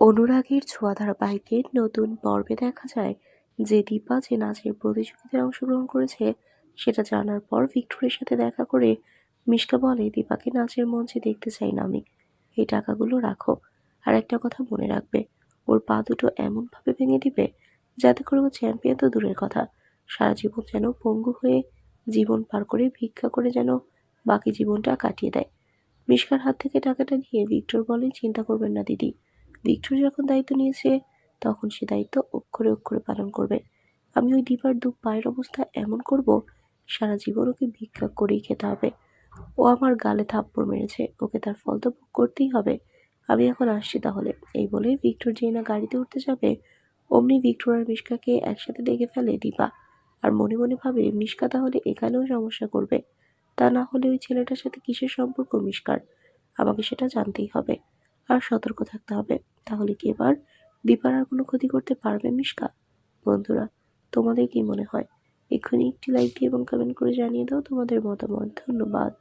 অনুরাগের ছোঁয়া ধারাবাহিকের নতুন পর্বে দেখা যায় যে দীপা যে নাচের প্রতিযোগিতায় অংশগ্রহণ করেছে, সেটা জানার পর ভিক্টরের সাথে দেখা করে মিশকা বলে, দীপাকে নাচের মঞ্চে দেখতে চাই না আমি। এই টাকাগুলো রাখো। আর একটা কথা মনে রাখবে, ওর পা দুটো এমনভাবে ভেঙে দিবে যাতে করে ও চ্যাম্পিয়ন তো দূরের কথা। সারা জীবন যেন পঙ্গু হয়ে জীবন পার করে ভিক্ষা করে যেন বাকি জীবনটা কাটিয়ে দেয়। মিশকার হাত থেকে টাকাটা নিয়ে ভিক্টর বলে, চিন্তা করবেন না, দিদি। ভিক্টর যখন দায়িত্ব নিয়েছে, তখন সে দায়িত্ব অক্ষরে অক্ষরে পালন করবে। আমি ওই দিবার দু পায়ের অবস্থা এমন করব, সারা জীবন ওকে ভিক্ষা করেই খেতে হবে। ও আমার গালে থাপ্পড় মেরেছে, ওকে তার ফল তো ভোগ করতেই হবে। আমি এখন আসছি তাহলে। এই বলে ভিক্টর যে না গাড়িতে উঠতে যাবে, অমনি ভিক্টর আর মিশকাকে একসাথে দেখে ফেলে দীপা। আর মনে মনে ভাবে, মিশকা তাহলে এখানেও সমস্যা করবে। তা না হলে ওই ছেলেটার সাথে কিসের সম্পর্ক মিশকার? আমাকে সেটা জানতেই হবে। আর সতর্ক থাকতে হবে। তাহলে কি এবার দীপার আর কোনো ক্ষতি করতে পারবে মিশকা? বন্ধুরা, তোমাদের কি মনে হয়? এক্ষুনি একটি লাইক দিয়ে এবং কমেন্ট করে জানিয়ে দাও তোমাদের মতামত। ধন্যবাদ।